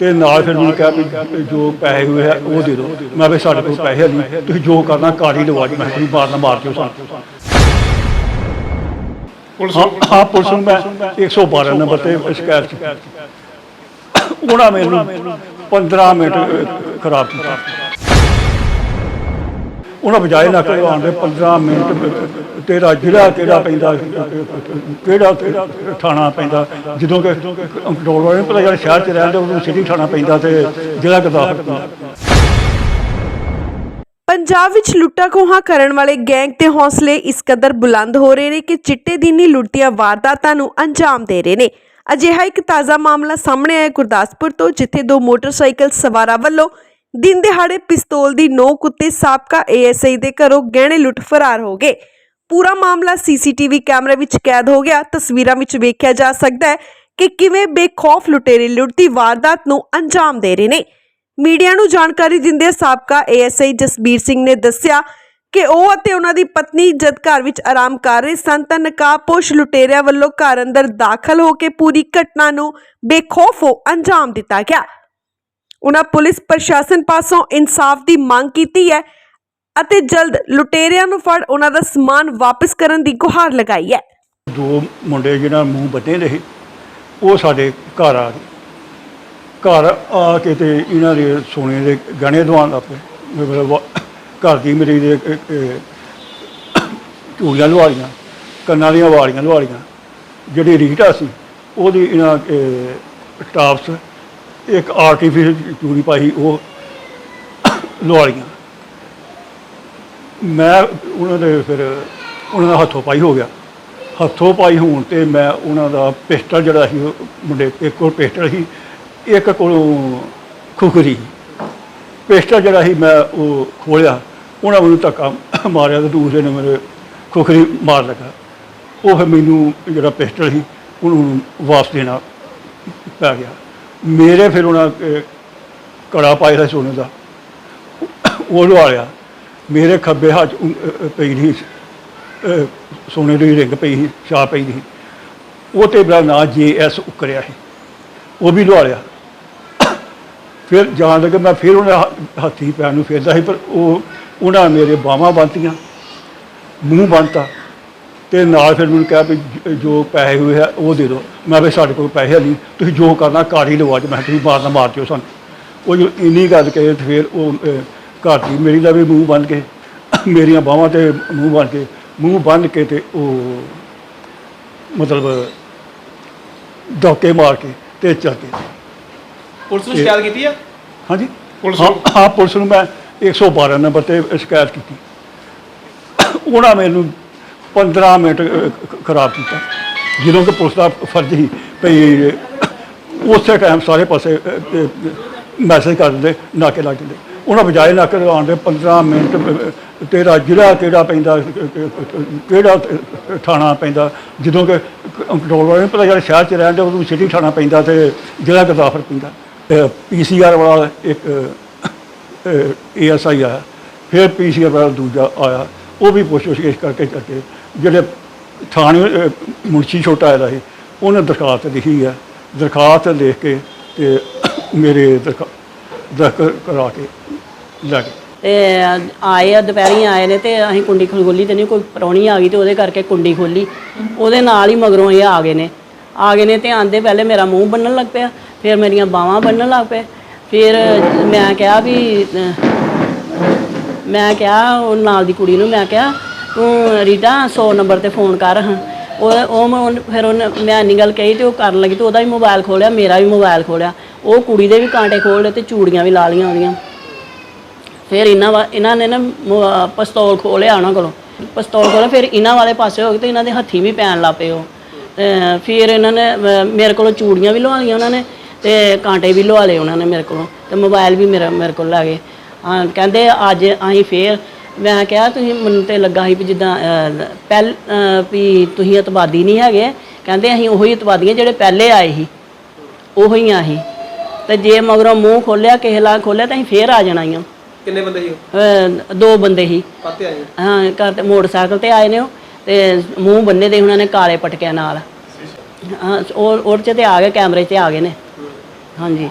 ਤੇ ਨਾਲ ਫਿਰ ਮੈਨੂੰ ਕਿਹਾ ਵੀ ਜੋ ਪੈਸੇ ਹੋਏ ਆ ਉਹ ਦੇ ਦਿਓ। ਮੈਂ ਵੀ ਸਾਡੇ ਕੋਲ ਪੈਸੇ ਨਹੀਂ ਤੁਸੀਂ ਜੋ ਕਰਨਾ ਕਾਲੀ ਲਵਾ ਜੀ ਮੈਂ ਕੋਈ ਮਾਰਨਾ ਮਾਰ ਦਿਓ ਸਾਨੂੰ। ਪੁਲਿਸ ਹਾਂ ਹਾਂ ਪੁਲਿਸ ਨੂੰ ਮੈਂ 112 ਨੰਬਰ ਤੇ ਸ਼ਿਕਾਇਤ ਕੀਤੀ। ਉਹਨਾਂ ਮੈਨੂੰ 15 ਮਿੰਟ ਖਰਾਬ ਕੀਤਾ। ਉਹਨਾਂ ਬਜਾਏ ਨਾ ਕਰਵਾਉਣ ਦੇ 15 ਮਿੰਟ ਤੇਰਾ ਜ਼ਿਲ੍ਹਾ ਕਿਹੜਾ ਪੈਂਦਾ, ਕਿਹੜਾ ਥਾਣਾ ਪੈਂਦਾ, ਜਦੋਂ ਕਿ ਕੰਟਰੋਲ ਵਾਲੇ ਨੂੰ ਪਤਾ ਜਿਹੜਾ ਸ਼ਹਿਰ ਚ ਰਹਿੰਦੇ, ਉਹਨੂੰ ਸਿਟੀ ਥਾਣਾ ਪੈਂਦਾ ਤੇ ਜ਼ਿਲ੍ਹਾ ਗੁਰਦਾਸਪੁਰ ਪੰਜਾਬ ਵਿੱਚ ਲੁੱਟਾਂ ਖੋਹਾਂ ਕਰਨ ਵਾਲੇ ਗੈਂਗ ਦੇ ਹੌਸਲੇ ਇਸ ਕਦਰ ਬੁਲੰਦ ਹੋ ਰਹੇ ਨੇ ਕਿ ਚਿੱਟੇ ਦਿਨ ਹੀ ਲੁੱਟੀਆਂ ਵਾਰਦਾਤਾਂ ਨੂੰ ਅੰਜਾਮ ਦੇ ਰਹੇ ਨੇ। ਅਜਿਹਾ ਇੱਕ ਤਾਜ਼ਾ ਮਾਮਲਾ ਸਾਹਮਣੇ ਆਇਆ ਗੁਰਦਾਸਪੁਰ ਤੋਂ, ਜਿੱਥੇ ਦੋ ਮੋਟਰਸਾਈਕਲ ਸਵਾਰਾਂ ਵੱਲੋਂ ਦਿਨ ਦਿਹਾੜੇ ਪਿਸਤੌਲ ਦੀ ਨੋਕ ਉੱਤੇ ਸਾਬਕਾ ਏਐਸਆਈ ਦੇ ਘਰੋਂ ਗਹਿਣੇ ਲੁੱਟ ਫਰਾਰ ਹੋ ਗਏ। ਪੂਰਾ ਮਾਮਲਾ ਸੀਸੀਟੀਵੀ ਕੈਮਰੇ ਵਿੱਚ ਕੈਦ ਹੋ ਗਿਆ। ਤਸਵੀਰਾਂ ਵਿੱਚ ਵੇਖਿਆ ਜਾ ਸਕਦਾ ਹੈ ਕਿ ਕਿਵੇਂ ਬੇਖੌਫ ਲੁਟੇਰੇ ਲੁੱਟਦੀ ਵਾਰਦਾਤ ਨੂੰ ਅੰਜਾਮ ਦੇ ਰਹੇ ਨੇ। ਮੀਡੀਆ ਨੂੰ ਜਾਣਕਾਰੀ ਦਿੰਦੇ ਸਾਬਕਾ ਏਐਸਆਈ ਜਸਬੀਰ ਸਿੰਘ ਨੇ ਦੱਸਿਆ ਕਿ ਉਹ ਅਤੇ ਉਹਨਾਂ ਦੀ ਪਤਨੀ ਜਦ ਘਰ ਵਿੱਚ ਆਰਾਮ ਕਰ ਰਹੇ ਸਨ ਤਾਂ ਨਕਾਬਪੋਸ਼ ਲੁਟੇਰਿਆਂ ਵੱਲੋਂ ਘਰ ਅੰਦਰ ਦਾਖਲ ਹੋ ਕੇ ਪੂਰੀ ਘਟਨਾ ਨੂੰ ਬੇਖੌਫ ਹੋ ਅੰਜਾਮ ਦਿੱਤਾ ਗਿਆ। ਉਹਨਾਂ ਪੁਲਿਸ ਪ੍ਰਸ਼ਾਸਨ ਪਾਸੋਂ ਇਨਸਾਫ ਦੀ ਮੰਗ ਕੀਤੀ ਹੈ ਅਤੇ ਜਲਦ ਲੁਟੇਰਿਆਂ ਨੂੰ ਫੜ ਉਹਨਾਂ ਦਾ ਸਮਾਨ ਵਾਪਸ ਕਰਨ ਦੀ ਗੁਹਾਰ ਲਗਾਈ ਹੈ। ਦੋ ਮੁੰਡੇ ਜਿਹਨਾਂ ਮੂੰਹ ਬੱਧੇ ਰਹੇ, ਉਹ ਸਾਡੇ ਘਰ ਆ ਗਏ। ਘਰ ਆ ਕੇ ਤੇ ਇਹਨਾਂ ਦੇ ਸੋਨੇ ਦੇ ਗਹਿਣੇ ਦਵਾਉਣ ਲੱਗ ਪਏ। ਮਤਲਬ ਘਰ ਦੀ ਮੇਰੀ ਦੇ ਚੂੜੀਆਂ ਲਵਾ ਕੰਨਾਂ ਦੀਆਂ ਵਾਲੀਆਂ ਲਵਾ ਜਿਹੜੀ ਰੀਟਾ ਸੀ, ਉਹਦੀ ਇਹਨਾਂ ਟਾਪਸ ਇੱਕ ਆਰਟੀਫੀਸ਼ਲ ਚੂੜੀ ਪਾਈ, ਉਹ ਲਵਾ ਮੈਂ ਉਹਨਾਂ ਦੇ ਫਿਰ, ਉਹਨਾਂ ਦਾ ਹੱਥੋਂ ਪਾਈ ਹੋ ਗਿਆ। ਹੱਥੋਂ ਪਾਈ ਹੋਣ ਤੇ ਮੈਂ ਉਹਨਾਂ ਦਾ ਪਿਸਟਲ ਜਿਹੜਾ ਸੀ, ਉਹ ਮੁੰਡੇ ਇੱਕ ਕੋਲ ਪਿਸਟਲ ਸੀ, ਇੱਕ ਕੋਲੋਂ ਖੁਖਰੀ। ਪਿਸਟਲ ਜਿਹੜਾ ਸੀ, ਮੈਂ ਉਹ ਖੋਲਿਆ। ਉਹਨਾਂ ਮੈਨੂੰ ਧੱਕਾ ਮਾਰਿਆ ਤੇ ਦੂਸਰੇ ਨੇ ਮੇਰੇ ਖੁਖਰੀ ਮਾਰ ਲਗਾ। ਉਹ ਮੈਨੂੰ ਜਿਹੜਾ ਪਿਸਟਲ ਸੀ, ਉਹਨੂੰ ਵਾਪਸ ਦੇਣਾ ਪੈ ਗਿਆ। ਮੇਰੇ ਫਿਰ ਉਹਨਾਂ ਕੜਾ ਪਾਇਆ ਸੀ ਸੋਨੇ ਦਾ। ਉਹ ਲਵਾ ਲਿਆ। ਮੇਰੇ ਖੱਬੇ ਹੱਥ ਪਈ ਨਹੀਂ ਸੋਨੇ ਦੀ ਰਿੰਗ ਪਈ ਸੀ, ਛਾਪ ਪਈ ਸੀ। ਉਹ ਤੇ ਮੇਰਾ ਨਾਂ ਜੇ ਐਸ ਉਕਰਿਆ ਸੀ। ਉਹ ਵੀ ਲਵਾ ਲਿਆ। ਫਿਰ ਜਾਣ ਲੱਗੇ, ਮੈਂ ਫਿਰ ਉਹਨਾਂ ਹ- ਹੱਥੀ ਪੈਰ ਨੂੰ ਫੇਰਦਾ ਸੀ, ਪਰ ਉਹ, ਉਹਨਾਂ ਮੇਰੇ ਬਾਹਾਂ ਬੰਨਤੀਆਂ, ਮੂੰਹ ਬੰਨਤਾ। ਤੇ ਨਾਲ ਫਿਰ ਮੈਨੂੰ ਕਿਹਾ ਵੀ ਜ- ਜੋ ਪੈਸੇ ਹੋਏ ਆ ਉਹ ਦੇ ਦਿਓ। ਮੈਂ ਵੀ ਸਾਡੇ ਕੋਲ ਪੈਸੇ ਨਹੀਂ ਤੁਸੀਂ ਜੋ ਕਰਨਾ ਕਾਰ ਹੀ ਲਵਾ ਜੀ ਮੈਂ ਕਿਹਾ ਤੁਸੀਂ ਮਾਰਨਾ ਮਾਰ ਦਿਓ ਸਾਨੂੰ। ਉਹ ਜੋ ਇੰਨੀ ਗੱਲ ਕਹੇ ਤੇ ਫਿਰ ਉਹ ਅਹ, ਘਰ ਦੀ ਮੇਰੀ ਦਾ ਵੀ ਮੂੰਹ ਬੰਨ ਕੇ ਮੇਰੀਆਂ ਬਾਹਾਂ ਤੇ ਮੂੰਹ ਬੰਨ ਕੇ ਮੂੰਹ ਬੰਨ ਕੇ ਤੇ ਉਹ ਮਤਲਬ ਡੋਕੇ ਮਾਰ ਕੇ ਤੇ ਚੱਲ ਗਏ ਪੁਲਿਸ ਨੂੰ ਸ਼ਿਕਾਇਤ ਕੀਤੀ ਆ? ਹਾਂਜੀ? ਪੁਲਿਸ ਹਾਂ ਨੂੰ? ਹਾਂ ਪੁਲਿਸ ਨੂੰ ਮੈਂ 112 ਨੰਬਰ ਤੇ ਸ਼ਿਕਾਇਤ ਕੀਤੀ। ਉਹਨਾਂ ਮੈਨੂੰ 15 ਮਿੰਟ ਖਰਾਬ ਕੀਤਾ ਜਦੋਂ ਕਿ ਪੁਲਿਸ ਦਾ ਫਰਜ਼ ਸੀ ਭਈ, ਉਸੇ ਟਾਈਮ ਸਾਰੇ ਪਾਸੇ ਮੈਸੇਜ ਕਰ ਦਿੰਦੇ, ਨਾਕੇ ਲੱਗ ਜਾਂਦੇ। ਉਹਨਾਂ ਬਜਾਏ ਨਾਕੇ ਲਗਾਉਣ ਦੇ 15 ਮਿੰਟ ਤੇਰਾ ਜ਼ਿਲ੍ਹਾ ਕਿਹੜਾ ਪੈਂਦਾ ਕਿਹੜਾ ਥਾਣਾ ਪੈਂਦਾ। ਜਦੋਂ ਕਿ ਕੰਟਰੋਲ ਵਾਲੇ ਪਤਾ ਜਿਹੜਾ ਸ਼ਹਿਰ 'ਚ ਰਹਿੰਦੇ ਉਹਨੂੰ ਸਿਟੀ ਥਾਣਾ ਪੈਂਦਾ ਤੇ ਜ਼ਿਲ੍ਹਾ ਗਦਾਫਰ ਪੈਂਦਾ। ਪੀਸੀਆਰ ਵਾਲਾ ਇੱਕ ਏਐਸਆਈ ਆਇਆ। ਫਿਰ ਪੀਸੀਆਰ ਵਾਲਾ ਦੂਜਾ ਆਇਆ। ਉਹ ਵੀ ਪੁੱਛ ਗਿੱਛ ਕਰਕੇ ਕਰਕੇ ਜਿਹੜੇ ਥਾਣੇ ਅਹ, ਮੁਨਸ਼ੀ ਛੋਟਾ ਆਇਆ ਸੀ ਉਹਨੇ ਦਰਖਾਸਤ ਲਿਖੀ ਹੈ ਦਰਖਾਸਤ ਲਿਖ ਕੇ ਤੇ ਮੇਰੇ ਦਰਖਾ ਦਰਖ ਕਰਾ ਕੇ ਲੈ ਗਏ। ਤੇ ਆਏ ਆ ਦੁਪਹਿਰੀ ਆਏ ਨੇ ਤੇ ਅਸੀਂ ਕੁੰਡੀ ਖੋਲੀ ਤੇ ਨਹੀਂ ਕੋਈ ਪ੍ਰਾਹੁਣੀ ਆ ਗਈ ਤੇ ਉਹਦੇ ਕਰਕੇ ਕੁੰਡੀ ਖੋਲੀ। ਉਹਦੇ ਨਾਲ ਹੀ ਮਗਰੋਂ ਇਹ ਆ ਗਏ ਨੇ। ਆ ਗਏ ਨੇ ਤੇ ਆਂਦੇ ਪਹਿਲੇ ਮੇਰਾ ਮੂੰਹ ਬੰਨਣ ਲੱਗ ਪਿਆ ਫਿਰ ਮੇਰੀਆਂ ਬਾਹਾਂ ਬੰਨਣ ਲੱਗ ਪਏ। ਫਿਰ ਮੈਂ ਕਿਹਾ ਵੀ ਅਹ, ਮੈਂ ਕਿਹਾ ਉਹ ਨਾਲ ਦੀ ਕੁੜੀ ਨੂੰ ਮੈਂ ਕਿਹਾ ਤੂੰ ਰੀਟਾ 100 ਨੰਬਰ ਤੇ ਫੋਨ ਕਰ ਹਾਂ। ਉਹ ਉਹ ਮੈਂ ਉਹਨ- ਫਿਰ ਉਹਨੇ ਮੈਂ ਇੰਨੀ ਗੱਲ ਕਹੀ ਤੇ ਉਹ ਕਰਨ ਲੱਗੀ ਤੇ ਉਹਦਾ ਵੀ ਮੋਬਾਈਲ ਖੋਲਿਆ ਮੇਰਾ ਵੀ ਮੋਬਾਈਲ ਖੋਲਿਆ। ਉਹ ਕੁੜੀ ਦੇ ਵੀ ਕਾਂਟੇ ਖੋਲ ਲਏ ਤੇ ਚੂੜੀਆਂ ਵੀ ਲਾ ਲਈਆਂ ਉਹਦੀਆਂ। ਫਿਰ ਇਹਨਾਂ ਵਾ ਇਹਨਾਂ ਨੇ ਨਾ ਮ- ਪਿਸਤੌਲ ਖੋਲਿਆ ਉਹਨਾਂ ਕੋਲੋਂ। ਪਿਸਤੌਲ ਖੋਲਿਆ ਫਿਰ ਇਹਨਾਂ ਵਾਲੇ ਪਾਸੇ ਹੋ ਗਏ ਤੇ ਇਹਨਾਂ ਦੇ ਹੱਥੀ ਵੀ ਪੈਣ ਲੱਗ ਪਏ ਉਹ। ਤੇ ਫਿਰ ਇਹਨਾਂ ਨੇ ਅਹ, ਮੇਰੇ ਕੋਲੋਂ ਚੂੜੀਆਂ ਵੀ ਲਵਾ ਲਈਆਂ ਉਹਨਾਂ ਨੇ ਤੇ ਕਾਂਟੇ ਵੀ ਲਵਾ ਲਏ ਉਹਨਾਂ ਨੇ ਮੇਰੇ ਕੋਲੋਂ ਤੇ ਮੋਬਾਈਲ ਵੀ ਮੇਰਾ ਮੇਰੇ ਕੋਲ ਲੈ ਗਏ। ਹਾਂ ਕਹਿੰਦੇ ਅੱਜ ਅਸੀਂ ਫੇਰ ਮੈਂ ਕਿਹਾ ਤੁਸੀਂ ਮੈਨੂੰ ਤੇ ਲੱਗਾ ਸੀ ਵੀ ਜਿੱਦਾਂ ਅਹ, ਪਹਿਲ ਅਹ, ਵੀ ਤੁਸੀਂ ਇਤਵਾਦੀ ਨਹੀਂ ਹੈਗੇ। ਕਹਿੰਦੇ ਅਸੀਂ ਉਹੀ ਇਤਵਾਦੀਆਂ ਜਿਹੜੇ ਪਹਿਲੇ ਆਏ ਸੀ ਉਹੀ ਆ ਅਸੀਂ। ਤੇ ਜੇ ਮਗਰੋਂ ਮੂੰਹ ਖੋਲਿਆ ਕਿਸੇ ਲਾ ਖੋਲਿਆ ਤਾਂ ਅਸੀਂ ਫੇਰ ਆ ਜਾਣਾ ਹੀ ਆ ਕਿੰਨੇ ਬੰਦੇ ਸੀ ਅਹ ਦੋ ਬੰਦੇ ਹੀ ਕਾਤੇ ਆਏ ਹਾਂ? ਘਰ ਤੇ ਮੋਟਰਸਾਈਕਲ ਤੇ ਆਏ ਨੇ ਉਹ। ਤੇ ਮੂੰਹ ਬੰਨੇ ਦੇ ਉਹਨਾਂ ਨੇ ਕਾਲੇ ਪਟਕਿਆਂ ਨਾਲ। ਹਾਂ ਉਹ ਉਹ 'ਚ ਤੇ ਆ ਗਏ ਕੈਮਰੇ 'ਚ ਆ ਗਏ ਨੇ। ਹਾਂਜੀ।